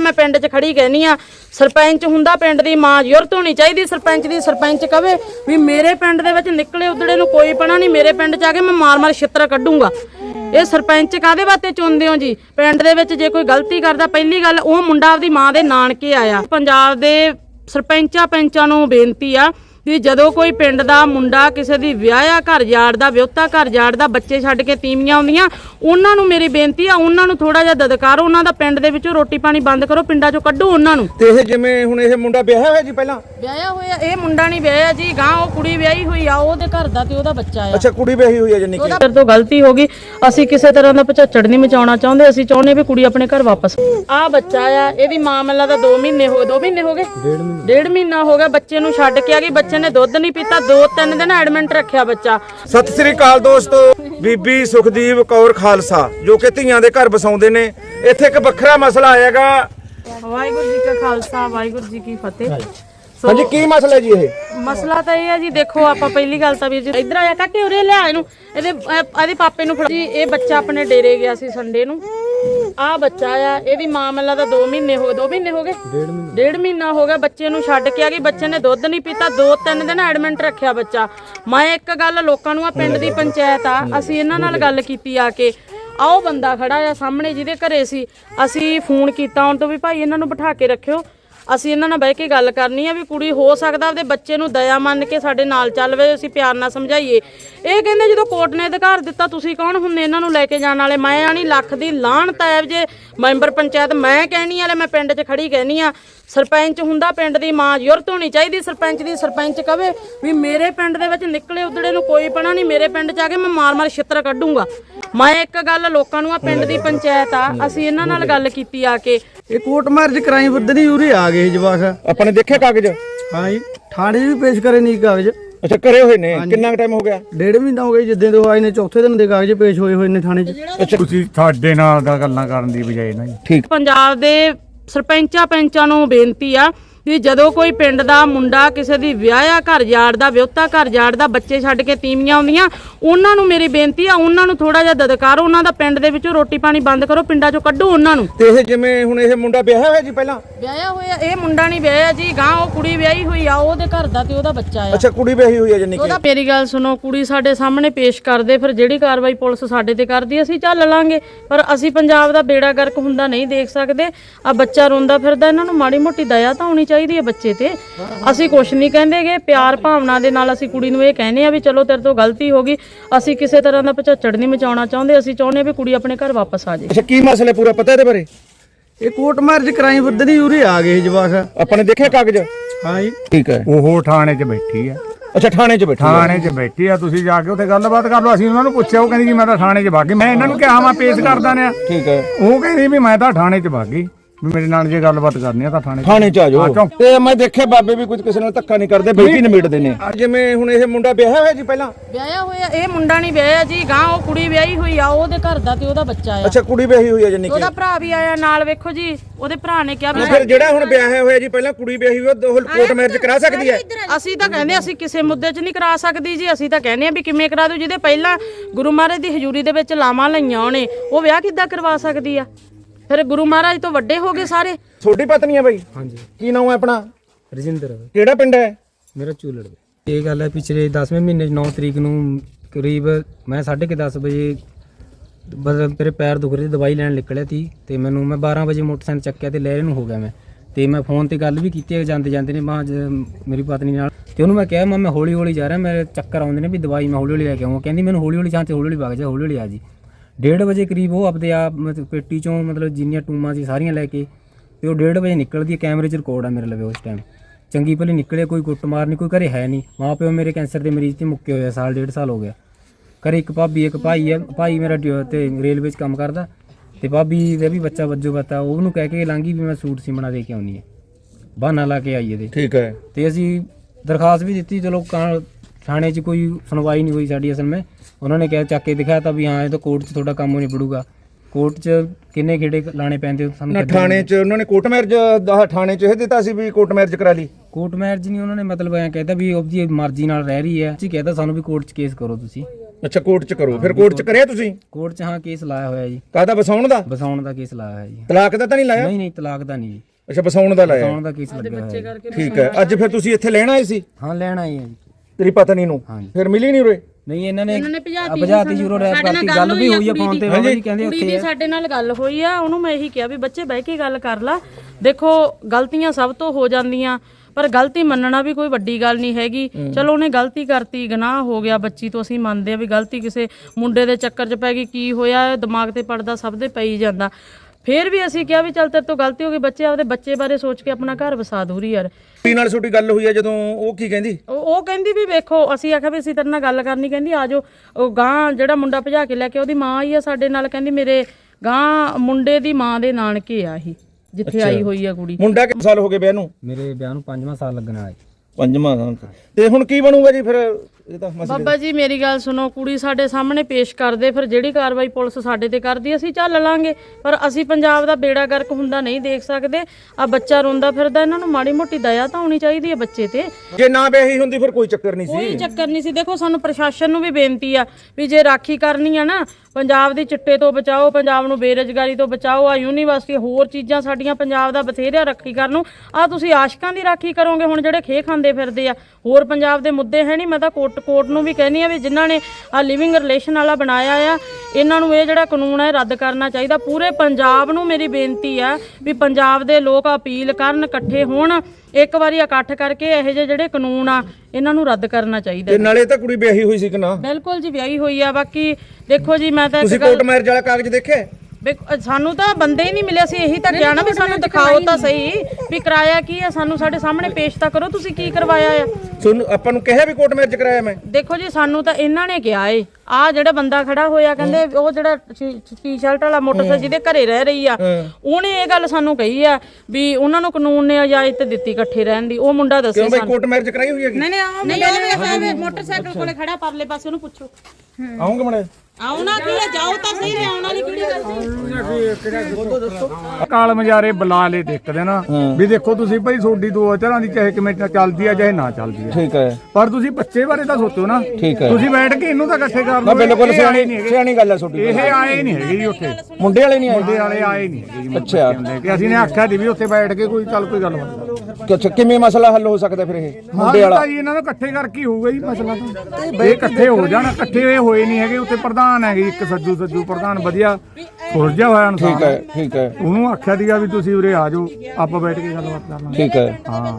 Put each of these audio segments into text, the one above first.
ਮੈਂ ਪਿੰਡ 'ਚ ਖੜੀ ਕਹਿਨੀ ਆ, ਸਰਪੰਚ ਹੁੰਦਾ ਪਿੰਡ ਦੀ ਮਾਂ ਯੁਰਤ ਹੋਣੀ ਚਾਹੀਦੀ, ਸਰਪੰਚ ਦੀ ਸਰਪੰਚ ਕਵੇ ਵੀ ਮੇਰੇ ਪਿੰਡ ਦੇ ਵਿੱਚ ਨਿਕਲੇ ਉਦੜੇ ਨੂੰ ਕੋਈ ਪਣਾ ਨਹੀਂ, ਮੇਰੇ ਪਿੰਡ 'ਚ ਆ ਕੇ ਮੈਂ ਮਾਰ ਮਾਰ ਛਿੱਤਰ ਕੱਢੂੰਗਾ। ਇਹ ਸਰਪੰਚ ਕਾਦੇ ਵਾਸਤੇ ਚੁਣਦੇ ਹੋ ਜੀ? ਪਿੰਡ ਦੇ ਵਿੱਚ ਜੇ ਕੋਈ ਗਲਤੀ ਕਰਦਾ, ਪਹਿਲੀ ਗੱਲ ਉਹ ਮੁੰਡਾ ਆਪਦੀ ਮਾਂ ਦੇ ਨਾਨਕੇ ਆਇਆ। ਪੰਜਾਬ ਦੇ ਸਰਪੰਚਾਂ ਪੰਚਾਂ ਨੂੰ ਬੇਨਤੀ ਆ ਵੀ ਜਦੋਂ ਕੋਈ ਪਿੰਡ ਦਾ ਮੁੰਡਾ ਕਿਸੇ ਦੀ ਵਿਆਹਿਆ ਘਰ ਜਾੜਦਾ ਵਿਆਹੁਤਾ ਘਰ ਜਾੜਦਾ ਬੱਚੇ ਛੱਡ ਕੇ ਤੀਵੀਆਂ ਆਉਂਦੀਆਂ ਉਹਨਾਂ ਨੂੰ ਮੇਰੀ ਬੇਨਤੀ ਆ ਉਹਨਾਂ ਨੂੰ ਥੋੜਾ ਜਿਹਾ ਦਦਕਾਰੋ ਉਹਨਾਂ ਦਾ ਪਿੰਡ ਦੇ ਵਿੱਚੋਂ ਰੋਟੀ ਪਾਣੀ ਬੰਦ ਕਰੋ ਪਿੰਡਾਂ ਚੋਂ ਕੱਢੋ ਉਹਨਾਂ ਨੂੰ। ਤੇ ਇਹ ਜਿਵੇਂ ਹੁਣ ਇਹ ਮੁੰਡਾ ਵਿਆਹਿਆ ਹੋਇਆ ਜੀ ਪਹਿਲਾਂ? ਵਿਆਹਿਆ ਹੋਇਆ ਇਹ ਮੁੰਡਾ ਨਹੀਂ ਵਿਆਹਿਆ ਜੀ ਗਾਂ ਉਹ ਕੁੜੀ ਵਿਆਹੀ ਹੋਈ ਆ ਉਹਦੇ ਘਰ ਦਾ ਤੇ ਉਹਦਾ ਬੱਚਾ ਆ। ਅੱਛਾ ਕੁੜੀ ਵਿਆਹੀ ਹੋਈ ਹੈ ਜਾਨੀ ਕਿ? ਉਹਦਾ ਤੋਂ ਗਲਤੀ ਹੋ ਗਈ। ਅਸੀਂ ਕਿਸੇ ਤਰ੍ਹਾਂ ਦਾ ਪਚੱਚੜ ਨਹੀਂ ਮਚਾਉਣਾ ਚਾਹੁੰਦੇ ਅਸੀਂ ਚਾਹੁੰਦੇ ਵੀ ਕੁੜੀ ਆਪਣੇ ਘਰ ਵਾਪਸ ਆ ਬੱਚਾ ਆ ਇਹਦੀ ਮਾਂ ਮੱਲਾ ਦਾ 2 ਮਹੀਨੇ ਹੋ 2 ਮਹੀਨੇ ਹੋ ਗਏ? ਡੇਢ ਮਹੀਨਾ। ਡੇਢ ਮਹੀਨਾ ਹੋ ਗਿਆ ਬੱਚੇ ਨੂੰ ਛੱਡ ਕੇ ਆ ਗਈ ਬੱਚੇ ਨੇ ਦੁੱਧ ਨਹੀਂ ਪੀਤਾ ਦੋ ਤਿੰਨ ਦਿਨ ਐਡਮਿਟ ਰੱਖਿਆ ਬੱਚਾ। ਸਤਿ ਸ੍ਰੀ ਅਕਾਲ ਦੋਸਤੋ ਬੀਬੀ ਸੁਖਦੀਪ ਕੌਰ ਖਾਲਸਾ ਜੋ ਕਿ ਧੀਆਂ ਦੇ ਘਰ ਵਸਾਉਂਦੇ ਨੇ। ਇੱਥੇ ਇੱਕ ਵੱਖਰਾ ਮਸਲਾ ਆਏਗਾ ਵਾਹਿਗੁਰੂ ਜੀ ਕਾ ਖਾਲਸਾ ਵਾਹਿਗੁਰੂ ਜੀ ਕੀ ਫਤਿਹ। ਹਾਂਜੀ। ਕੀ ਮਸਲਾ ਜੀ ਇਹ? ਮਸਲਾ ਤਾਂ ਇਹ ਹੈ ਜੀ ਦੇਖੋ ਆਪਾਂ ਪਹਿਲੀ ਗੱਲ ਤਾਂ ਵੀਰ ਜੀ ਇੱਧਰ ਆਇਆ ਕਾਕੇ ਉਰੇ ਲਿਆ ਇਹਨੂੰ। ਇਹਦੇ ਅਹ ਇਹਦੇ ਪਾਪੇ ਨੂੰ ਫੜਾ। ਜੀ ਇਹ ਬੱਚਾ ਆਪਣੇ ਡੇਰੇ ਗਿਆ ਸੀ ਸੰਡੇ ਨੂੰ। ਆ ਬੱਚਾ ਆ ਇਹਦੀ ਮਾਂ ਮੱਲਾ ਦਾ 2 ਮਹੀਨੇ ਹੋ 2 ਮਹੀਨੇ ਹੋ ਗਏ? ਡੇਢ ਮਹੀਨਾ। ਡੇਢ ਮਹੀਨਾ ਹੋ ਗਿਆ ਬੱਚੇ ਨੂੰ ਛੱਡ ਕੇ ਆ ਗਈ ਬੱਚੇ ਨੇ ਦੁੱਧ ਨਹੀਂ ਪੀਤਾ ਦੋ ਤਿੰਨ ਦਿਨ ਐਡਮਿਟ ਰੱਖਿਆ ਬੱਚਾ। ਮੈਂ ਇੱਕ ਗੱਲ ਲੋਕਾਂ ਨੂੰ ਆ ਪਿੰਡ ਦੀ ਪੰਚਾਇਤ ਆ ਅਸੀਂ ਇਹਨਾਂ ਨਾਲ ਗੱਲ ਕੀਤੀ ਆ ਕੇ ਆਓ ਬੰਦਾ ਖੜਾ ਆ ਸਾਹਮਣੇ ਜਿਹਦੇ ਘਰੇ ਸੀ ਅਸੀਂ ਫੋਨ ਕੀਤਾ ਹੁਣ ਤੋਂ ਵੀ ਭਾਈ ਇਹਨਾਂ ਨੂੰ ਬਿਠਾ ਕੇ ਰੱਖਿਓ। ਅਸੀਂ ਇਹਨਾਂ ਨਾਲ ਬਹਿ ਕੇ ਗੱਲ ਕਰਨੀ ਆ ਵੀ ਕੁੜੀ ਹੋ ਸਕਦਾ ਉਹਦੇ ਬੱਚੇ ਨੂੰ ਦਇਆ ਮੰਨ ਕੇ ਸਾਡੇ ਨਾਲ ਚੱਲਵੇ ਅਸੀਂ ਪਿਆਰ ਨਾਲ ਸਮਝਾਈਏ। ਇਹ ਕਹਿੰਦੇ ਜਦੋਂ ਕੋਰਟ ਨੇ ਅਧਿਕਾਰ ਦਿੱਤਾ, ਤੁਸੀਂ ਕੌਣ ਹੁੰਦੇ ਇਹਨਾਂ ਨੂੰ ਲੈ ਕੇ ਜਾਣ ਵਾਲੇ ਮੈਂ ਆਣੀ ਲੱਖ ਦੀ ਲਾਹਣ ਤਾਇਬ ਜੇ ਮੈਂਬਰ ਪੰਚਾਇਤ ਮੈਂ ਕਹਿਣੀ ਵਾਲੇ ਮੈਂ ਪਿੰਡ 'ਚ ਖੜੀ ਕਹਿਣੀ ਆ। ਸਰਪੰਚ ਹੁੰਦਾ ਪਿੰਡ ਦੀ ਮਾਂ ਜ਼ਰੂਰਤ ਹੋਣੀ ਚਾਹੀਦੀ, ਸਰਪੰਚ ਦੀ ਸਰਪੰਚ ਕਵੇ ਵੀ ਮੇਰੇ ਪਿੰਡ ਦੇ ਵਿੱਚ ਨਿਕਲੇ ਉਦੜੇ ਨੂੰ ਕੋਈ ਪਣਾ ਨਹੀਂ, ਮੇਰੇ ਪਿੰਡ 'ਚ ਆ ਕੇ ਮੈਂ ਮਾਰ ਮਾਰ ਛਿੱਤਰ ਕੱਢੂੰਗਾ। ਮੈਂ ਇੱਕ ਗੱਲ ਲੋਕਾਂ ਨੂੰ ਆ, ਪਿੰਡ ਦੀ ਪੰਚਾਇਤ ਆ, ਅਸੀਂ ਇਹਨਾਂ ਨਾਲ ਗੱਲ ਕੀਤੀ ਆ ਕੇ ਇਹ ਕੋਰਟ ਮੈਰਿਜ ਕਰਾਈ ਫਿਰਦੇ ਉਰੇ ਆ ਗਏ ਜਵਾਕ। ਆਪਣੇ ਦੇਖੇ ਕਾਗਜ਼? ਹਾਂ ਜੀ ਥਾਣੇ ਵੀ ਪੇਸ਼ ਕਰੇ ਨਹੀਂ ਕਾਗਜ਼। ਅੱਛਾ ਕਰੇ ਹੋਏ ਨੇ। ਕਿੰਨਾ ਟਾਈਮ ਹੋ ਗਿਆ? ਡੇਢ ਮਹੀਨਾ ਹੋ ਗਿਆ ਜੀ ਜਿੱਦਾਂ ਦੇ ਉਹ ਆਏ ਨੇ ਚੌਥੇ ਦਿਨ ਦੇ ਕਾਗਜ਼ ਪੇਸ਼ ਹੋਏ ਹੋਏ ਨੇ ਥਾਣੇ 'ਚ। ਤੁਸੀਂ ਸਾਡੇ ਨਾਲ ਦਾ ਗੱਲਾਂ ਕਰਨ ਦੀ ਬਜਾਏ ਨਾ ਜੀ। ਪੰਜਾਬ ਦੇ ਸਰਪੰਚਾਂ ਪੰਚਾਂ ਨੂੰ ਬੇਨਤੀ ਆ ਵੀ ਜਦੋਂ ਕੋਈ ਪਿੰਡ ਦਾ ਮੁੰਡਾ ਕਿਸੇ ਦੀ ਵਿਆਹਿਆ ਘਰ ਜਾੜਦਾ ਵਿਆਹੁਤਾ ਘਰ ਜਾੜਦਾ ਬੱਚੇ ਛੱਡ ਕੇ ਤੀਵੀਆਂ ਆਉਂਦੀਆਂ ਉਹਨਾਂ ਨੂੰ ਮੇਰੀ ਬੇਨਤੀ ਆ ਉਹਨਾਂ ਨੂੰ ਥੋੜਾ ਜਿਹਾ ਦਦਕਾਰੋ ਉਹਨਾਂ ਦਾ ਪਿੰਡ ਦੇ ਵਿੱਚੋਂ ਰੋਟੀ ਪਾਣੀ ਬੰਦ ਕਰੋ ਪਿੰਡਾਂ ਚੋਂ ਕੱਢੋ ਉਹਨਾਂ ਨੂੰ। ਤੇ ਇਹ ਜਿਵੇਂ ਹੁਣ ਇਹ ਮੁੰਡਾ ਵਿਆਹਿਆ ਹੋਇਆ ਜੀ ਪਹਿਲਾਂ? ਵਿਆਹਿਆ ਹੋਇਆ ਇਹ ਮੁੰਡਾ ਨਹੀਂ ਵਿਆਹਿਆ ਜੀ ਗਾਂ ਉਹ ਕੁੜੀ ਵਿਆਹੀ ਹੋਈ ਆ ਉਹਦੇ ਘਰ ਦਾ ਤੇ ਉਹਦਾ ਬੱਚਾ ਆ। ਅੱਛਾ ਕੁੜੀ ਵਿਆਹੀ ਹੋਈ ਹੈ ਜਾਨੀ ਕਿ? ਉਹਦਾ ਮੇਰੀ ਗੱਲ ਸੁਣੋ ਕੁੜੀ ਸਾਡੇ ਸਾਹਮਣੇ ਪੇਸ਼ ਕਰਦੇ ਫਿਰ ਜਿਹੜੀ ਕਾਰਵਾਈ ਪੁਲਿਸ ਸਾਡੇ ਤੇ ਕਰਦੀ ਅਸੀਂ ਚੱਲ ਲਾਂਗੇ। ਪਰ ਅਸੀਂ ਪੰਜਾਬ ਦਾ ਬੇੜਾ ਗਰਕ ਹੁੰਦਾ ਨਹੀਂ ਦੇਖ ਸਕਦੇ। ਆ ਬੱਚਾ ਰੋਂਦਾ ਫਿਰਦਾ ਇਹਨਾਂ ਨੂੰ ਮਾੜੀ ਮੋਟੀ ਦਇਆ ਤਾਂ ਹੋਣੀ ਚਾਹੀਦੀ। ਹੈ ਬੱਚੇ ਤੇ। ਅਸੀਂ ਕੁਛ ਨਹੀਂ ਕਹਿੰਦੇਗੇ ਪਿਆਰ ਭਾਵਨਾ ਦੇ ਨਾਲ ਅਸੀਂ ਕੁੜੀ ਨੂੰ ਇਹ ਕਹਿੰਦੇ ਆ ਵੀ ਚਲੋ ਤੇਰੇ ਤੋਂ ਗਲਤੀ ਹੋ ਗਈ ਅਸੀਂ ਕਿਸੇ ਤਰ੍ਹਾਂ ਦਾ ਪਚੱਚੜ ਨਹੀਂ ਮਚਾਉਣਾ ਚਾਹੁੰਦੇ ਅਸੀਂ ਚਾਹੁੰਦੇ ਵੀ ਕੁੜੀ ਆਪਣੇ ਘਰ ਵਾਪਸ ਆ ਜਾਏ। ਅੱਛਾ ਕੀ ਮਸਲਾ ਪੂਰਾ ਪਤਾ ਇਹਦੇ ਬਾਰੇ? ਇਹ ਕੋਰਟ ਮੈਰਿਜ ਕਰਾਈ ਫਿਰਦੇ ਉਰੇ ਆ ਗਏ ਜਵਾਕ। ਆਪਣੇ ਦੇਖੇ ਕਾਗਜ਼? ਹਾਂ ਜੀ। ਠੀਕ ਹੈ। ਉਹ ਥਾਣੇ 'ਚ ਬੈਠੀ ਆ। ਅੱਛਾ ਥਾਣੇ 'ਚ ਬੈਠਾ ਥਾਣੇ 'ਚ ਬੈਠੀ ਆ ਤੁਸੀਂ ਜਾ ਕੇ ਉੱਥੇ ਗੱਲਬਾਤ ਕਰ ਲਓ ਅਸੀਂ ਉਹਨਾਂ ਨੂੰ ਪੁੱਛਿਆ ਉਹ ਕਹਿੰਦੀ ਜੀ ਮੈਂ ਤਾਂ ਥਾਣੇ 'ਚ ਭਾਗੀ ਮੈਂ ਇਹਨਾਂ ਨੂੰ ਕਿਹਾ ਮੈਂ ਪੇਸ਼ ਕਰਦਾ ਨੇ ਠੀਕ ਹੈ। ਉਹ ਕਹਿੰਦੀ ਵੀ ਮੈਂ ਤਾਂ ਥਾਣੇ 'ਚ ਭਾਗੀ ਵੀ ਮੇਰੇ ਨਾਲ ਜੇ ਗੱਲਬਾਤ ਕਰਨੀ ਆ ਤਾਂ ਥਾਣੇ 'ਚ ਥਾਣੇ 'ਚ ਆ ਜਾਓ। ਚੌਂਕ। ਤੇ ਮੈਂ ਦੇਖਿਆ ਬਾਬੇ ਵੀ ਕੁਝ ਕਿਸੇ ਨਾਲ ਧੱਕਾ ਨਹੀਂ ਕਰਦੇ ਬੈਠੀ ਨਿਮੇੜਦੇ ਨੇ। ਜਿਵੇਂ ਹੁਣ ਇਹ ਮੁੰਡਾ ਵਿਆਹਿਆ ਹੋਇਆ ਜੀ ਪਹਿਲਾਂ? ਵਿਆਹਿਆ ਹੋਇਆ ਇਹ ਮੁੰਡਾ ਨਹੀਂ ਵਿਆਹਿਆ ਜੀ ਗਾਂ ਉਹ ਕੁੜੀ ਵਿਆਹੀ ਹੋਈ ਆ ਉਹਦੇ ਘਰ ਦਾ ਤੇ ਉਹਦਾ ਬੱਚਾ ਆ। ਅੱਛਾ ਕੁੜੀ ਵਿਆਹੀ ਹੋਈ ਹੈ ਜਾਨੀ ਕਿ? ਉਹਦਾ ਭਰਾ ਵੀ ਆਇਆ ਨਾਲ ਵੇਖੋ ਜੀ ਉਹਦੇ ਭਰਾ ਨੇ ਕਿਹਾ ਵੀ ਫਿਰ ਜਿਹੜਾ ਹੁਣ ਵਿਆਹਿਆ ਹੋਇਆ ਜੀ ਪਹਿਲਾਂ ਕੁੜੀ ਵਿਆਹੀ ਹੋਈ ਉਹ ਕੋਰਟ ਮੈਰਿਜ ਕਰਾ ਸਕਦੀ ਹੈ? ਅਸੀਂ ਤਾਂ ਕਹਿੰਦੇ ਅਸੀਂ ਕਿਸੇ ਮੁੱਦੇ 'ਚ ਨਹੀਂ ਕਰਾ ਸਕਦੀ ਜੀ ਅਸੀਂ ਤਾਂ ਕਹਿੰਦੇ ਆ ਵੀ ਕਿਵੇਂ ਕਰਾ ਦਿਓ ਜਿਹਦੇ ਪਹਿਲਾਂ ਗੁਰੂ ਮਹਾਰਾਜ ਦੀ ਹਜ਼ੂਰੀ ਦੇ ਵਿੱਚ ਲਾਵਾਂ ਲਈਆਂ ਉਹਨੇ ਉਹ ਵਿਆਹ ਕਿੱਦਾਂ ਕਰਵਾ ਸਕਦੀ ਆ? ਫਿਰ ਗੁਰੂ ਮਹਾਰਾਜ ਤੋਂ ਵੱਡੇ ਹੋ ਗਏ ਸਾਰੇ? ਛੋਟੀ ਪਤਨੀ ਹੈ ਬਾਈ। ਹਾਂਜੀ। ਕੀ ਨਾਮ ਹੈ ਆਪਣਾ? ਰਜਿੰਦਰ। ਕਿਹੜਾ ਪਿੰਡ ਹੈ? ਮੇਰਾ ਚੂਲੜ ਇਹ ਗੱਲ ਹੈ ਪਿਛਲੇ 10ਵੇਂ ਮਹੀਨੇ 9 ਤਰੀਕ ਨੂੰ ਕਰੀਬ ਮੈਂ 10:30 ਵਜੇ ਬਸ ਮੇਰੇ ਪੈਰ ਦੁਖ ਰਹੇ ਦਵਾਈ ਲੈਣ ਨਿਕਲਿਆ ਸੀ ਤੇ ਮੈਨੂੰ ਮੈਂ 12 ਵਜੇ ਮੋਟਰਸਾਈਕਲ ਚੱਕਿਆ ਤੇ ਲਹਿਰੇ ਨੂੰ ਹੋ ਗਿਆ ਮੈਂ। ਤੇ ਮੈਂ ਫੋਨ ਤੇ ਗੱਲ ਵੀ ਕੀਤੀ ਹੈ ਜਾਂਦੇ ਜਾਂਦੇ ਨੇ ਮਾਂ ਮੇਰੀ ਪਤਨੀ ਨਾਲ। ਤੇ ਉਹਨੂੰ ਮੈਂ ਕਿਹਾ ਮਾਂ ਮੈਂ ਹੌਲੀ ਹੌਲੀ ਜਾ ਰਿਹਾ ਮੇਰੇ ਚੱਕਰ ਆਉਂਦੇ ਨੇ ਵੀ ਦਵਾਈ ਮੈਂ ਹੌਲੀ ਹੌਲੀ ਲੈ ਕੇ ਆਉਂਗਾ ਕਹਿੰਦੀ ਮੈਨੂੰ ਹੌਲੀ ਹੌਲੀ ਜਾਂ ਤੇ ਹੌਲੀ ਹੌਲੀ ਵਗ ਜਾ ਹੌਲੀ ਹੌਲੀ ਆ ਜੀ। 1:30 ਵਜੇ ਕਰੀਬ ਉਹ ਆਪਦੇ ਆਪ ਮਤਲਬ ਪੇਟੀ ਚੋਂ ਮਤਲਬ ਜਿੰਨੀਆਂ ਟੂਮਾਂ ਸੀ ਸਾਰੀਆਂ ਲੈ ਕੇ ਤੇ ਉਹ 1:30 ਵਜੇ ਨਿਕਲਦੀ ਹੈ ਕੈਮਰੇ 'ਚ ਰਿਕਾਰਡ ਆ ਮੇਰੇ ਲਵੇ ਉਸ ਟਾਈਮ ਚੰਗੀ ਭਲੀ ਨਿਕਲੇ ਕੋਈ ਕੁੱਟਮਾਰ ਨਹੀਂ ਕੋਈ ਘਰੇ ਹੈ ਨਹੀਂ। ਮਾਂ ਪਿਓ ਮੇਰੇ ਕੈਂਸਰ ਦੇ ਮਰੀਜ਼ ਤੇ ਮੁੱਕੇ ਹੋਏ ਆ ਸਾਲ ਡੇਢ ਸਾਲ ਹੋ ਗਿਆ। ਘਰੇ ਇੱਕ ਭਾਬੀ ਇੱਕ ਭਾਈ ਹੈ ਭਾਈ ਮੇਰਾ ਤੇ ਰੇਲਵੇ 'ਚ ਕੰਮ ਕਰਦਾ ਤੇ ਭਾਬੀ ਦੇ ਵੀ ਬੱਚਾ ਵੱਜੋ ਬਤਾ ਉਹਨੂੰ ਕਹਿ ਕੇ ਲਾਂਗੀ ਵੀ ਮੈਂ ਸੂਟ ਸਿਮਣਾ ਦੇ ਕੇ ਆਉਣੀ ਹੈ ਬਹਾਨਾ ਲਾ ਕੇ ਆਈ ਇਹਦੇ। ਠੀਕ ਹੈ। ਤੇ ਅਸੀਂ ਦਰਖਾਸਤ ਵੀ ਦਿੱਤੀ ਚਲੋ 'ਚ ਕੋਈ ਸੁਣਵਾਈ ਨਹੀਂ ਹੋਈ ਸਾਡੀ ਅਸਲ ਵਿੱਚ। ਉਹਨਾਂ ਨੇ ਕਿਹਾ ਚੱਕ ਕੇ ਦਿਖਾਇਆ ਤਾਂ ਵੀ ਹਾਂ ਇਹ ਤਾਂ ਕੋਰਟ 'ਚ ਤੁਹਾਡਾ ਕੰਮ ਨਹੀਂ ਪੜੂਗਾ ਕੋਰਟ 'ਚ ਕਿੰਨੇ ਖੇੜੇ ਲਾਣੇ ਪੈਂਦੇ ਉਹ ਸਾਨੂੰ ਨਾ ਥਾਣੇ 'ਚ ਉਹਨਾਂ ਨੇ ਕੋਰਟ ਮੈਰਿਜ ਦਾ ਥਾਣੇ 'ਚ ਇਹ ਦਿੱਤਾ ਸੀ ਵੀ ਕੋਰਟ ਮੈਰਿਜ ਕਰਾ ਲਈ। ਕੋਰਟ ਮੈਰਿਜ ਨਹੀਂ ਉਹਨਾਂ ਨੇ ਮਤਲਬ ਐਂ ਕਹਿਤਾ ਵੀ ਉਹਦੀ ਮਰਜ਼ੀ ਨਾਲ ਰਹਿ ਰਹੀ ਹੈ। ਜੀ ਕਹਿਤਾ ਸਾਨੂੰ ਵੀ ਕੋਰਟ 'ਚ ਕੇਸ ਕਰੋ ਤੁਸੀਂ। ਅੱਛਾ ਕੋਰਟ 'ਚ ਕਰੋ। ਫਿਰ ਕੋਰਟ 'ਚ ਕਰਿਆ ਤੁਸੀਂ? ਕੋਰਟ 'ਚ ਹਾਂ ਕੇਸ ਲਾਇਆ ਹੋਇਆ ਜੀ। ਕਾਹਦਾ ਵਸਾਉਣ ਦਾ? ਵਸਾਉਣ ਦਾ ਕੇਸ ਲਾਇਆ ਹੋਇਆ ਜੀ। ਤਲਾਕ ਦਾ ਤਾਂ ਨਹੀਂ ਲਾਇਆ? ਨਹੀਂ ਨਹੀਂ ਤਲਾਕ ਦਾ ਨਹੀਂ ਜੀ। ਅੱਛਾ ਵਸਾਉਣ ਦਾ ਲਾਇਆ। ਵਸਾਉਣ ਦਾ ਕੇਸ ਲੱਗਿਆ ਹੋਇਆ ਜੀ। ਠੀਕ ਹੈ। ਅੱਜ ਫਿਰ ਤੁਸੀਂ ਇੱਥੇ ਲੈਣ ਆਏ ਸੀ? ਹਾਂ ਲੈਣਾ ਹੀ ਹੈ ਜੀ। ਤੇਰੀ ਪਤਨੀ ਨੂੰ। ਫਿਰ ਮਿਲੀ ਨਹੀਂ ਉਰੇ? ਨਹੀਂ ਇਹਨਾਂ ਨੇ ਇਹਨਾਂ ਨੇ ਭਜਾਤੀ ਰੈਪ ਕਰਤੀ ਗੱਲ ਵੀ ਹੋਈ ਆ ਫੋਨ ਤੇ ਬਾਬਾ ਜੀ ਕਹਿੰਦੇ ਕੁੜੀ ਉੱਥੇ ਦੀ ਸਾਡੇ ਨਾਲ ਗੱਲ ਹੋਈ ਆ ਉਹਨੂੰ ਮੈਂ ਇਹੀ ਕਿਹਾ ਵੀ ਬੱਚੇ ਬਹਿ ਕੇ ਗੱਲ ਕਰ ਲਾ। ਦੇਖੋ ਗਲਤੀਆਂ ਸਭ ਤੋਂ ਹੋ ਜਾਂਦੀਆਂ ਪਰ ਗਲਤੀ ਮੰਨਣਾ ਵੀ ਕੋਈ ਵੱਡੀ ਗੱਲ ਨਹੀਂ ਹੈਗੀ। ਚਲੋ ਉਹਨੇ ਗਲਤੀ ਕਰਤੀ ਗੁਨਾਹ ਹੋ ਗਿਆ ਬੱਚੀ ਤੋਂ ਅਸੀਂ ਮੰਨਦੇ ਆ ਵੀ ਗਲਤੀ ਕਿਸੇ ਮੁੰਡੇ ਦੇ ਚੱਕਰ 'ਚ ਪੈ ਗਈ ਕੀ ਹੋਇਆ ਦਿਮਾਗ ਤੇ ਪੜਦਾ ਸਭ ਦੇ ਪਈ ਜਾਂਦਾ। ਫੇਰ ਵੀ ਅਸੀਂ ਕਿਹਾ ਵੀ ਚੱਲ ਤੇਰੇ ਤੋਂ ਗਲਤੀ ਹੋ ਗਈ ਬੱਚੇ ਆਪਦੇ ਬੱਚੇ ਬਾਰੇ ਸੋਚ ਕੇ ਆਪਣਾ ਘਰ ਵਸਾ ਦੂਰੀ ਯਾਰ। ਕੁੜੀ ਨਾਲ ਛੋਟੀ ਗੱਲ ਹੋਈ ਆ ਜਦੋਂ ਉਹ ਕੀ ਕਹਿੰਦੀ? ਉਹ ਉਹ ਕਹਿੰਦੀ ਵੀ ਵੇਖੋ ਅਸੀਂ ਆਖਿਆ ਵੀ ਅਸੀਂ ਤੇਰੇ ਨਾਲ ਗੱਲ ਕਰਨੀ ਕਹਿੰਦੀ ਆਜੋ ਉਹ ਗਾਂ ਜਿਹੜਾ ਮੁੰਡਾ ਭਜਾ ਕੇ ਲੈ ਕੇ ਉਹਦੀ ਮਾਂ ਆਈ ਆ ਸਾਡੇ ਨਾਲ ਕਹਿੰਦੀ ਮੇਰੇ ਗਾਂ ਮੁੰਡੇ ਦੀ ਮਾਂ ਦੇ ਨਾਨਕੇ ਆ ਇਹ ਜਿੱਥੇ ਆਈ ਹੋਈ ਆ ਕੁੜੀ। ਮੁੰਡਾ ਕਿੰਨੇ ਸਾਲ ਹੋ ਗਏ ਵਿਆਹ ਨੂੰ? ਮੇਰੇ ਵਿਆਹ ਨੂੰ 5ਵਾਂ ਸਾਲ ਲੱਗਣਾ ਹੈ। ਪੰਜਵਾਂ ਸਾਲ। ਤੇ ਹੁਣ ਕੀ ਬਣੂਗਾ ਜੀ ਫਿਰ? ਇਹ ਤਾਂ ਮਸਲੇ ਬਾਬਾ ਜੀ ਮੇਰੀ ਗੱਲ ਸੁਣੋ ਕੁੜੀ ਸਾਡੇ ਸਾਹਮਣੇ ਪੇਸ਼ ਕਰਦੇ ਫਿਰ ਜਿਹੜੀ ਕਾਰਵਾਈ ਪੁਲਿਸ ਸਾਡੇ ਤੇ ਕਰਦੀ ਅਸੀਂ ਚੱਲ ਲਾਂਗੇ। ਪਰ ਅਸੀਂ ਪੰਜਾਬ ਦਾ ਬੇੜਾ ਗਰਕ ਹੁੰਦਾ ਨਹੀਂ ਦੇਖ ਸਕਦੇ। ਆ ਬੱਚਾ ਰੋਂਦਾ ਫਿਰਦਾ ਇਹਨਾਂ ਨੂੰ ਮਾੜੀ ਮੋਟੀ ਦਇਆ ਤਾਂ ਹੋਣੀ ਚਾਹੀਦੀ ਹੈ ਬੱਚੇ ਤੇ। ਜੇ ਨਾ ਵਿਆਹੀ ਹੁੰਦੀ ਫਿਰ ਕੋਈ ਚੱਕਰ ਨਹੀਂ ਸੀ। ਕੋਈ ਚੱਕਰ ਨਹੀਂ ਸੀ। ਦੇਖੋ ਸਾਨੂੰ ਪ੍ਰਸ਼ਾਸਨ ਨੂੰ ਵੀ ਬੇਨਤੀ ਆ ਵੀ ਜੇ ਰਾਖੀ ਕਰਨੀ ਆ ਨਾ ਪੰਜਾਬ ਦੀ ਚਿੱਟੇ ਤੋਂ ਬਚਾਓ ਪੰਜਾਬ ਨੂੰ ਬੇਰੁਜ਼ਗਾਰੀ ਤੋਂ ਬਚਾਓ ਆ ਯੂਨੀਵਰਸਿਟੀ ਹੋਰ ਚੀਜ਼ਾਂ ਸਾਡੀਆਂ ਪੰਜਾਬ ਦਾ ਬਥੇਰਿਆ ਰਾਖੀ ਕਰਨ ਨੂੰ। ਆ ਤੁਸੀਂ ਆਸ਼ਕਾਂ ਦੀ ਰਾਖੀ ਕਰੋਗੇ ਹੁਣ ਜਿਹੜੇ ਖੇ ਖਾਂਦੇ ਫਿਰਦੇ ਆ। ਹੋਰ ਪੰਜਾਬ ਦੇ ਮੁੱਦੇ ਹੈ ਨਹੀਂ ਮੈਂ ਤਾਂ ਕੋਰਟ ਕੋਰਟ ਨੂੰ ਵੀ ਕਹਿੰਨੀ ਆ ਵੀ ਜਿਨ੍ਹਾਂ ਨੇ ਆ ਲਿਵਿੰਗ ਰਿਲੇਸ਼ਨ ਵਾਲਾ ਬਣਾਇਆ ਆ ਇਹਨਾਂ ਨੂੰ ਇਹ ਜਿਹੜਾ ਕਾਨੂੰਨ ਹੈ ਰੱਦ ਕਰਨਾ ਚਾਹੀਦਾ। ਪੂਰੇ ਪੰਜਾਬ ਨੂੰ ਮੇਰੀ ਬੇਨਤੀ ਆ ਵੀ ਪੰਜਾਬ ਦੇ ਲੋਕ ਅਪੀਲ ਕਰਨ ਇਕੱਠੇ ਹੋਣ ਇੱਕ ਵਾਰੀ ਇਕੱਠ ਕਰਕੇ ਇਹੋ ਜਿਹੇ ਜਿਹੜੇ ਕਾਨੂੰਨ ਆ ਇਹਨਾਂ ਨੂੰ ਰੱਦ ਕਰਨਾ ਚਾਹੀਦਾ ਤੇ ਨਾਲੇ ਤਾਂ ਕੁੜੀ ਵਿਆਹੀ ਹੋਈ ਸੀ ਕਿ ਨਾ? ਬਿਲਕੁਲ ਜੀ ਵਿਆਹੀ ਹੋਈ ਆ ਬਾਕੀ ਦੇਖੋ ਜੀ ਮੈਂ ਤਾਂ ਤੁਸੀਂ ਕੋਰਟ ਮੈਰਿਜ ਵਾਲਾ ਕਾਗਜ਼ ਦੇਖਿਆ ਸਾਨੂੰ ਤਾਂ ਬੰਦੇ ਹੀ ਨਹੀਂ ਮਿਲੇ ਸੀ ਇਹੀ ਤਾਂ ਕਿਹਾ ਨਾ ਵੀ ਸਾਨੂੰ ਦਿਖਾਓ ਤਾਂ ਸਹੀ ਵੀ ਕਰਾਇਆ ਕੀ ਹੈ ਸਾਨੂੰ ਸਾਡੇ ਸਾਹਮਣੇ ਪੇਸ਼ ਤਾਂ ਕਰੋ ਤੁਸੀਂ ਕੀ ਕਰਵਾਇਆ ਆ? ਤੁਹਾਨੂੰ ਆਪਾਂ ਨੂੰ ਕਿਹਾ ਵੀ ਕੋਰਟ ਮੈਰਿਜ ਕਰਾਇਆ ਮੈਂ। ਦੇਖੋ ਜੀ ਸਾਨੂੰ ਤਾਂ ਇਹਨਾਂ ਨੇ ਕਿਹਾ ਏ ਆ ਜਿਹੜਾ ਬੰਦਾ ਖੜਾ ਹੋਇਆ ਕਹਿੰਦੇ ਉਹ ਜਿਹੜਾ ਟੀ-ਸ਼ਰਟ ਵਾਲਾ ਮੋਟਰਸਾਈਕਲ ਜਿਹਦੇ ਘਰੇ ਰਹਿ ਰਹੀ ਆ ਉਹਨੇ ਇਹ ਗੱਲ ਸਾਨੂੰ ਕਹੀ ਆ ਵੀ ਉਹਨਾਂ ਨੂੰ ਕਾਨੂੰਨ ਨੇ ਇਜਾਜ਼ਤ ਦਿੱਤੀ ਇਕੱਠੇ ਰਹਿਣ ਦੀ ਉਹ ਮੁੰਡਾ ਦੱਸੇ ਕਿਉਂ ਬਈ ਕੋਰਟ ਮੈਰਿਜ ਕਰਾਈ ਹੋਈ ਹੈਗੀ? ਨਹੀਂ ਨਹੀਂ ਮੋਟਰਸਾਈਕਲ ਕੋਲੇ ਖੜਾ ਪਰਲੇ ਪਾਸੇ ਉਹਨੂੰ ਪੁੱਛੋ। ਆਉਂਗੇ ਮੜੇ ਆਉਣਾ ਕੀ ਹੈ? ਜਾਓ ਤਾਂ ਸਹੀ ਲੈ ਆਉਣ ਵਾਲੀ ਕਿਹੜੀ ਗੱਲ ਸੀ? ਕਾਲ ਮਜਾਰੇ ਬੁਲਾ ਲੈ ਦੇਖਦੇ ਨਾ ਵੀ ਦੇਖੋ ਤੁਸੀਂ ਭਾਈ ਤੁਹਾਡੀ ਦੋ ਤਰ੍ਹਾਂ ਦੀ ਚਾਹੇ ਕਿਵੇਂ ਚੱਲਦੀ ਆ ਚਾਹੇ ਨਾ ਚੱਲਦੀ ਆ। ਠੀਕ ਹੈ। ਪਰ ਤੁਸੀਂ ਬੱਚੇ ਬਾਰੇ ਤਾਂ ਸੋਚੋ ਨਾ। ਠੀਕ ਹੈ। ਤੁਸੀਂ ਬੈਠ ਕੇ ਇਹਨੂੰ ਤਾਂ ਇਕੱਠੇ ਕਰ ਨਾ ਲਓ। ਬਿਲਕੁਲ ਇਹ ਆਏ ਸਿਆਣੀ ਨਹੀਂ ਹੈਗੇ। ਸਿਆਣੀ ਗੱਲ ਹੈ ਤੁਹਾਡੀ। ਇਹ ਆਏ ਨਹੀਂ ਹੈਗੇ ਜੀ ਉੱਥੇ। ਮੁੰਡੇ ਵਾਲੇ ਨਹੀਂ ਆਏ। ਮੁੰਡੇ ਵਾਲੇ ਆਏ ਨਹੀਂ ਹੈਗੇ ਜੀ ਅੱਛਾ। ਕਿ ਅਸੀਂ ਨੇ ਆਖਿਆ ਦੀ ਵੀ ਉੱਥੇ ਬੈਠ ਕੇ ਕੋਈ ਚੱਲ ਕੋਈ ਗੱਲ ਬਾਤ ਅੱਛਾ ਕਿਵੇਂ ਮਸਲਾ ਹੱਲ ਹੋ ਸਕਦਾ ਫਿਰ ਇਹ? ਮੁੰਡੇ ਵਾਲਾ? ਜੀ ਇਹਨਾਂ ਨੂੰ ਇਕੱਠੇ ਕਰਕੇ ਹੀ ਹੋਊਗਾ ਜੀ ਮਸਲਾ ਤਾਂ। ਇਹ ਇਕੱਠੇ ਹੋ ਜਾਣ ਇਕੱਠੇ ਇਹ ਹੋਏ ਨਹੀਂ ਹੈਗੇ ਉੱਥੇ ਪ੍ਰਧਾਨ ਹੈਗੇ ਇੱਕ ਸੱਜੂ ਸੱਜੂ ਪ੍ਰਧਾਨ ਵਧੀਆ ਸੁਲਝਿਆ ਹੋਇਆ ਇਨਸਾਨ। ਠੀਕ ਹੈ ਠੀਕ ਹੈ। ਉਹਨੂੰ ਆਖਿਆ ਦੀਗਾ ਵੀ ਤੁਸੀਂ ਉਰੇ ਆ ਜਾਓ ਆਪਾਂ ਬੈਠ ਕੇ ਗੱਲਬਾਤ ਕਰ ਲਾਂਗੇ। ਠੀਕ ਹੈ। ਹਾਂ।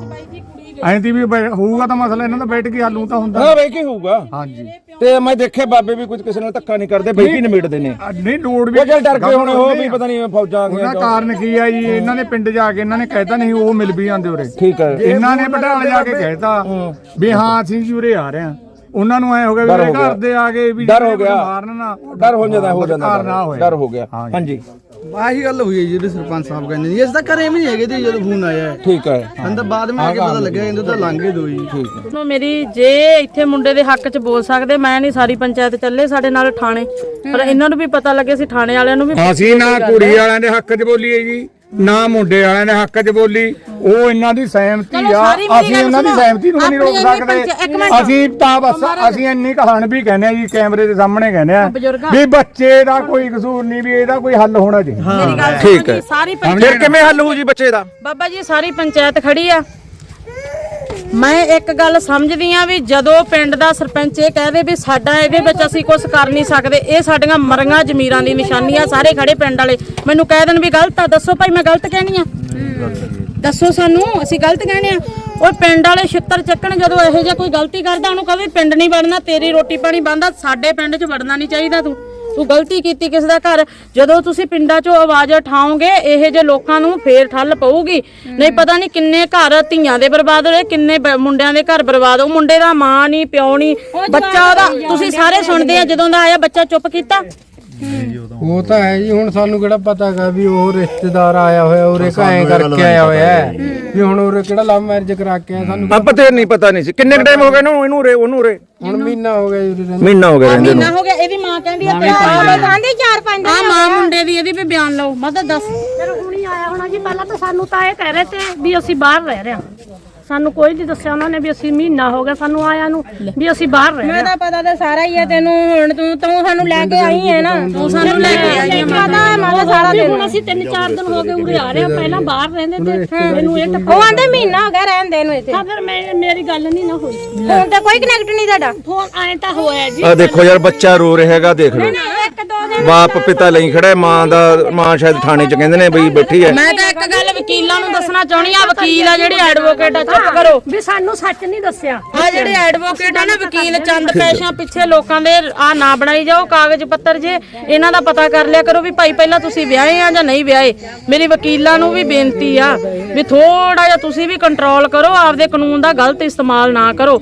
ਐਂ ਦੀ ਵੀ ਬੈ- ਹੋਊਗਾ ਤਾਂ ਮਸਲਾ ਇਹਨਾਂ ਦਾ ਬੈਠ ਕੇ ਹੱਲ ਤਾਂ ਹੁੰਦਾ। ਹਾਂ ਬਈ ਕੀ ਹੋਊਗਾ। ਹਾਂਜੀ। ਤੇ ਮੈਂ ਦੇਖਿਆ ਬਾਬੇ ਵੀ ਕੁਝ ਕਿਸੇ ਨਾਲ ਧੱਕਾ ਨਹੀਂ ਕਰਦੇ ਬਈ ਕੀ ਨਿਮੇੜਦੇ ਨੇ। ਨਹੀਂ ਲੋੜ ਵੀ ਉਹ ਡਰ ਕੇ ਹੋਣੇ ਉਹ ਵੀ ਪਤਾ ਨਹੀਂ ਫੌਜਾਂ ਆ ਉਹਦਾ ਗਈਆਂ ਕਾਰਨ ਕੀ ਆ ਜੀ? ਇਹਨਾਂ ਨੇ ਪਿੰਡ ਜਾ ਕੇ ਇਹਨਾਂ ਨੇ ਕਹਿਤਾ ਨਹੀਂ ਉਹ ਮਿਲ ਵੀ ਜਾਂਦੇ ਉਰੇ। ਠੀਕ ਹੈ ਇਹਨਾਂ ਨੇ ਬਟਾਲ ਜਾ ਕੇ ਕਹਿਤਾ ਵੀ ਹਾਂ ਅਸੀਂ ਜੀ ਉਰੇ ਆ ਰਹੇ ਹਾਂ। ਉਹਨਾਂ ਨੂੰ ਐ ਹੋ ਗਿਆ ਵੀ ਗਿਆ। ਘਰ ਦੇ ਆ ਗਏ ਵੀ ਡਰ ਹੋ ਜਿਹੜੇ ਗਿਆ। ਮਾਰਨ ਨਾ ਡਰ ਹੋ ਜਾਂਦਾ ਹੋ ਜਾਂਦਾ ਡਰ ਹੋ ਗਿਆ। ਹਾਂਜੀ। ਆਹੀ ਗੱਲ ਹੋਈ ਹੈ ਜੀ ਜਿਹੜੇ ਸਰਪੰਚ ਸਾਹਿਬ ਕਹਿੰਦੇ ਜੀ ਅਸੀਂ ਤਾਂ ਘਰੇ ਵੀ ਨਹੀਂ ਹੈਗੇ ਤੇ ਜਦੋਂ ਫੋਨ ਆਇਆ ਹੈ। ਠੀਕ ਹੈ। ਅੰਦਰ ਬਾਅਦ ਵਿੱਚ ਆ ਕੇ ਪਤਾ ਲੱਗਿਆ ਕਹਿੰਦੇ ਤਾਂ ਲੰਘੇ ਦੋ ਜੀ। ਠੀਕ ਹੈ। ਸੁਣੋ ਮੇਰੀ ਜੇ ਇੱਥੇ ਮੁੰਡੇ ਦੇ ਹੱਕ 'ਚ ਬੋਲ ਸਕਦੇ ਮੈਂ ਨਹੀਂ ਸਾਰੀ ਪੰਚਾਇਤ ਚੱਲੇ ਸਾਡੇ ਨਾਲ ਥਾਣੇ ਪਰ ਇਹਨਾਂ ਨੂੰ ਵੀ ਪਤਾ ਲੱਗੇ ਸੀ ਥਾਣੇ ਵਾਲਿਆਂ ਨੂੰ ਵੀ ਅਸੀਂ ਨਾ ਕੁੜੀ ਵਾਲਿਆਂ ਦੇ ਹੱਕ 'ਚ ਬੋਲੀਏ ਜੀ। ਨਾ ਮੁੰਡੇ ਵਾਲਿਆਂ ਦੇ ਹੱਕ 'ਚ ਬੋਲੀ ਉਹ ਇਹਨਾਂ ਦੀ ਸਹਿਮਤੀ ਆ ਅਸੀਂ ਉਹਨਾਂ ਦੀ। ਸਹਿਮਤੀ ਨੂੰ ਨਹੀਂ ਰੋਕ ਸਕਦੇ। ਅਸੀਂ ਤਾਂ ਬਸ ਅਸੀਂ ਇੰਨੀ ਕਹਾਣ ਵੀ ਕਹਿੰਦੇ ਆ ਜੀ ਕੈਮਰੇ ਦੇ ਸਾਹਮਣੇ ਕਹਿੰਦੇ ਆ। ਵੀ ਬੱਚੇ ਦਾ ਕੋਈ ਕਸੂਰ ਨਹੀਂ ਵੀ ਇਹਦਾ ਕੋਈ ਹੱਲ ਹੋਣਾ ਚਾਹੀਦਾ ਗੱਲ ਠੀਕ ਹੈ। ਜੀ ਸਾਰੀ ਪੰਚਾਇਤ ਫਿਰ ਕਿਵੇਂ ਹੱਲ ਹੋਊ ਜੀ ਬੱਚੇ ਦਾ ਬਾਬਾ ਜੀ ਸਾਰੀ ਪੰਚਾਇਤ ਖੜੀ ਆ ਮੈਂ ਇੱਕ ਗੱਲ ਸਮਝਦੀ ਆ ਵੀ ਜਦੋਂ ਪਿੰਡ ਦਾ ਸਰਪੰਚ ਇਹ ਕਹਦੇ ਵੀ ਸਾਡਾ ਇਹਦੇ ਵਿੱਚ ਅਸੀਂ ਕੁਝ ਕਰ ਨਹੀਂ ਸਕਦੇ, ਇਹ ਸਾਡੀਆਂ ਮਰੀਆਂ ਜ਼ਮੀਰਾਂ ਦੀ ਨਿਸ਼ਾਨੀ ਆ ਸਾਰੇ ਖੜੇ ਪਿੰਡ ਵਾਲੇ। ਮੈਨੂੰ ਕਹਿ ਦੇਣ ਵੀ ਗਲਤ ਆ, ਦੱਸੋ ਭਾਈ ਮੈਂ ਗਲਤ ਕਹਿਣੀ ਆ? ਦੱਸੋ ਸਾਨੂੰ, ਅਸੀਂ ਗਲਤ ਕਹਿਣੇ ਆ। ਉਹ ਪਿੰਡ ਵਾਲੇ ਛਿੱਤਰ ਚੱਕਣ ਜਦੋਂ ਇਹੋ ਜਿਹਾ ਕੋਈ ਗਲਤੀ ਕਰਦਾ, ਉਹਨੂੰ ਕਹੇ ਪਿੰਡ ਨਹੀਂ ਵੜਨਾ, ਤੇਰੀ ਰੋਟੀ ਪਾਣੀ ਬੰਦਾ ਸਾਡੇ ਪਿੰਡ 'ਚ ਵੜਨਾ ਨਹੀਂ ਚਾਹੀਦਾ ਤੂੰ। ਤੂੰ ਗਲਤੀ ਕੀਤੀ ਕਿਸ ਦਾ ਘਰ ਜਦੋਂ ਤੁਸੀਂ ਪਿੰਡਾਂ 'ਚੋਂ ਆਵਾਜ਼ ਉਠਾਓਗੇ ਇਹੋ ਜਿਹੇ ਲੋਕਾਂ ਨੂੰ ਫੇਰ ਠੱਲ ਪਊਗੀ। ਨਹੀਂ ਪਤਾ ਨਹੀਂ ਕਿੰਨੇ ਘਰ ਧੀਆਂ ਦੇ ਬਰਬਾਦ ਹੋਏ ਕਿੰਨੇ ਬ- ਮੁੰਡਿਆਂ ਦੇ ਘਰ ਬਰਬਾਦ ਹੋ ਮੁੰਡੇ ਦਾ ਮਾਂ ਨਹੀਂ ਪਿਓ ਨਹੀਂ ਬੱਚਾ ਉਹਦਾ ਤੁਸੀਂ ਸਾਰੇ ਸੁਣਦੇ ਆ ਜਦੋਂ ਦਾ ਆਇਆ ਬੱਚਾ ਚੁੱਪ ਕੀਤਾ? ਉਹ ਤਾਂ ਹੈ ਜੀ ਹੁਣ ਸਾਨੂੰ ਕਿਹੜਾ ਪਤਾ ਹੈਗਾ ਵੀ ਉਹ ਰਿਸ਼ਤੇਦਾਰ ਆਇਆ ਹੋਇਆ ਉਰੇ ਕਾਇ ਕਰਕੇ ਆਇਆ ਹੋਇਆ। ਹੈ ਵੀ ਹੁਣ ਉਰੇ ਕਿਹੜਾ ਲਵ ਮੈਰਿਜ ਕਰਾ ਕੇ ਆਇਆ ਸਾਨੂੰ ਆਪਾਂ ਤੇ ਨਹੀਂ ਪਤਾ ਨਹੀਂ ਸੀ। ਕਿੰਨੇ ਟਾਈਮ ਹੋ ਗਿਆ ਇਹਨੂੰ ਇਹਨੂੰ ਰੇ ਉਹਨੂੰ ਰੇ ਹੁਣ ਮਹੀਨਾ ਹੋ ਗਿਆ ਜੀ ਉਰੇ ਰਹਿੰਦੇ। ਮਹੀਨਾ ਹੋ ਗਿਆ ਰਹਿੰਦੇ ਨੂੰ। ਮਹੀਨਾ ਹੋ ਗਿਆ ਇਹਦੀ ਮਾਂ ਕਹਿੰਦੀ ਆ ਤੇਰਾ ਕਹਿੰਦੀ 4-5 ਆ ਮਾਂ ਮੁੰਡੇ ਦੀ ਇਹਦੀ ਵੀ ਬਿਆਨ ਲਓ ਮਤਲਬ ਦੱਸ। ਫਿਰ ਹੁਣੀ ਆਇਆ ਹੋਣਾ ਜੀ ਪਹਿਲਾਂ ਤਾਂ ਸਾਨੂੰ ਤਾਂ ਇਹ ਕਹਿ ਰਹੇ ਤੇ ਵੀ ਅਸੀਂ ਬਾਹਰ ਰਹਿ ਰਹੇ ਹਾਂ। ਸਾਨੂੰ ਕੋਈ ਨਹੀਂ ਦੱਸਿਆ ਉਹਨਾਂ ਨੇ ਵੀ ਅਸੀਂ ਮਹੀਨਾ ਹੋ ਗਿਆ ਸਾਨੂੰ ਆਇਆ ਨੂੰ ਵੀ ਅਸੀਂ ਬਾਹਰ ਰਹਿ ਮੈਂ ਤਾਂ ਪਤਾ ਤਾਂ ਸਾਰਾ ਹੀ ਹੈ ਤੈਨੂੰ ਹੁਣ ਤੂੰ ਤੂੰ ਸਾਨੂੰ ਲੈ ਕੇ ਆਈ ਹੈ ਨਾ। ਤੂੰ ਸਾਨੂੰ ਲੈ ਕੇ ਆਈ ਹੈ ਸਾਰਾ ਦਿਨ। ਹੁਣ ਅਸੀਂ ਤਿੰਨ ਚਾਰ ਦਿਨ ਹੋ ਗਏ ਉਰੇ ਆ ਰਹੇ ਹਾਂ ਪਹਿਲਾਂ ਬਾਹਰ ਰਹਿੰਦੇ ਤੇ ਮੈਨੂੰ ਇਹ ਟੱਪਾ ਉਹ ਆਂਦੇ ਮਹੀਨਾ ਹੋ ਗਿਆ ਰਹਿੰਦੇ ਨੂੰ ਇੱਥੇ। ਤਾਂ ਫਿਰ ਮੈਂ ਮੇਰੀ ਗੱਲ ਨਹੀਂ ਨਾ ਹੋਈ। ਹੁਣ ਤਾਂ ਕੋਈ ਕਨੈਕਟ ਨਹੀਂ ਤੁਹਾਡਾ। ਫੋਨ ਆਏ ਤਾਂ ਹੋਇਆ ਜੀ। ਆ ਦੇਖੋ ਯਾਰ ਬੱਚਾ ਰੋ ਰਿਹਾ ਹੈਗਾ ਦੇਖ ਲਓ। ਇੱਕ ਦੋ ਦਿਨ ਬਾਪ ਪਿਤਾ ਲਈ ਖੜਾ ਹੈ, ਮਾਂ ਦਾ ਮਾਂ ਸ਼ਾਇਦ ਥਾਣੇ 'ਚ ਕਹਿੰਦੇ ਨੇ ਬਈ ਬੈਠੀ ਹੈ। ਮੈਂ ਤਾਂ ਇੱਕ ਗੱਲ ਵਕੀਲਾਂ ਨੂੰ ਦੱਸਣਾ ਚਾਹਣੀ ਆ ਵਕੀਲ ਆ ਜਿਹੜੇ ਐਡਵੋਕੇਟ ਆ ਚੁੱਪ ਕਰੋ। ਵੀ ਸਾਨੂੰ ਸੱਚ ਨਹੀਂ ਦੱਸਿਆ। ਆ ਜਿਹੜੇ ਐਡਵੋਕੇਟ ਆ ਨਾ ਵਕੀਲ ਚੰਦ ਪੈਸਿਆਂ ਪਿੱਛੇ ਲੋਕਾਂ ਦੇ ਆ ਨਾ ਬਣਾਈ ਜਾਓ ਕਾਗਜ਼ ਪੱਤਰ ਜੇ। ਇਹਨਾਂ ਦਾ ਪਤਾ ਕਰ ਲਿਆ ਕਰੋ ਵੀ ਭਾਈ ਪਹਿਲਾਂ ਤੁਸੀਂ ਵਿਆਹੇ ਆ ਜਾਂ ਨਹੀਂ ਵਿਆਹੇ, ਮੇਰੀ ਵਕੀਲਾਂ ਨੂੰ ਵੀ ਬੇਨਤੀ ਆ ਵੀ ਥੋੜਾ ਜਿਹਾ ਤੁਸੀਂ ਵੀ ਕੰਟਰੋਲ ਕਰੋ, ਆਪਦੇ ਕਾਨੂੰਨ ਦਾ ਗਲਤ ਇਸਤੇਮਾਲ ਨਾ ਕਰੋ।